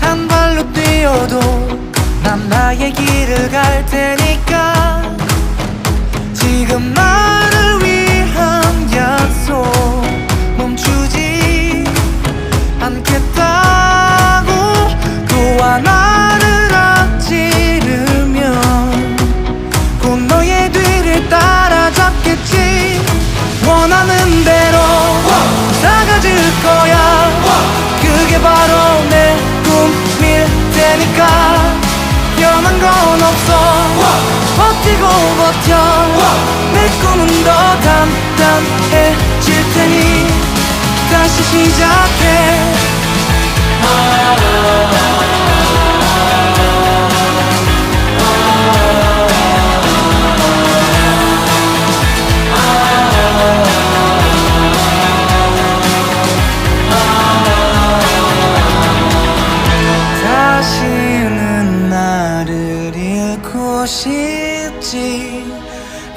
한 발로 뛰어도 난 나의 길을 갈 테니까. 지금 나를 위한 약속 멈추지 않겠다고. 또 하나를 앞지르면 곧 너의 뒤를 따라잡겠지. 원하는 대로 다가질 거야 버티고 버텨. 내 꿈은 더 단단해질 테니 다시 시작해. 다시는 나를 잃고 싶지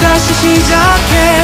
다시 시작해